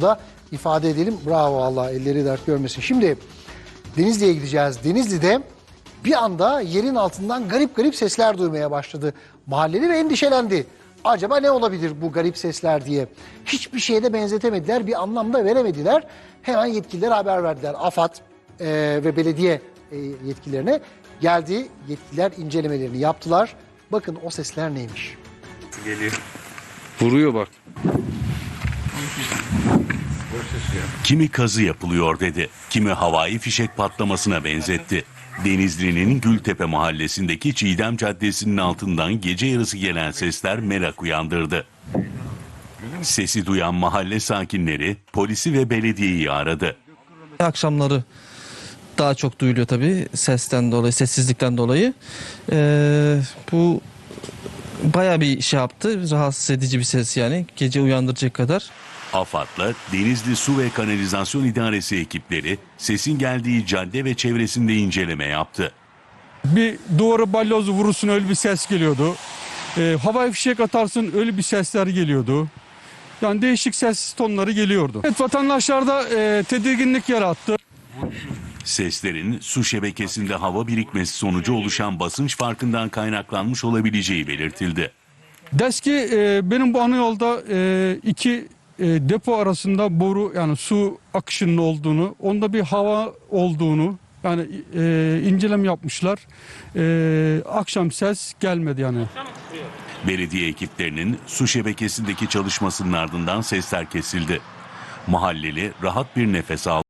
da ifade edelim. Bravo Allah elleri dert görmesin. Şimdi Denizli'ye gideceğiz. Denizli'de bir anda yerin altından garip garip sesler duymaya başladı. Mahalleli ve endişelendi. Acaba ne olabilir bu garip sesler diye. Hiçbir şeye de benzetemediler, bir anlamda veremediler. Hemen yetkililere haber verdiler. AFAD e, ve belediye e, yetkililerine geldi. Yetkililer incelemelerini yaptılar. Bakın o sesler neymiş? Geliyor. Vuruyor bak. Kimi kazı yapılıyor dedi, kimi havai fişek patlamasına benzetti. Denizli'nin Gültepe mahallesindeki Çiğdem Caddesi'nin altından gece yarısı gelen sesler merak uyandırdı. Sesi duyan mahalle sakinleri polisi ve belediyeyi aradı. Akşamları daha çok duyuluyor tabii sesten dolayı, sessizlikten dolayı. Ee, bu bayağı bir şey yaptı. Rahatsız edici bir ses yani. Gece uyandıracak kadar. AFAD'la Denizli Su ve Kanalizasyon İdaresi ekipleri sesin geldiği cadde ve çevresinde inceleme yaptı. Bir duvara balyozu vurursun öyle bir ses geliyordu. Ee, havai fişek atarsın öyle bir sesler geliyordu. Yani değişik ses tonları geliyordu. Evet vatandaşlarda e, tedirginlik yarattı. Seslerin su şebekesinde hava birikmesi sonucu oluşan basınç farkından kaynaklanmış olabileceği belirtildi. Deski e, benim bu ana yolda e, iki e, depo arasında boru yani su akışının olduğunu, onda bir hava olduğunu yani e, inceleme yapmışlar. E, akşam ses gelmedi yani. Belediye ekiplerinin su şebekesindeki çalışmasının ardından sesler kesildi. Mahalleli rahat bir nefes aldı.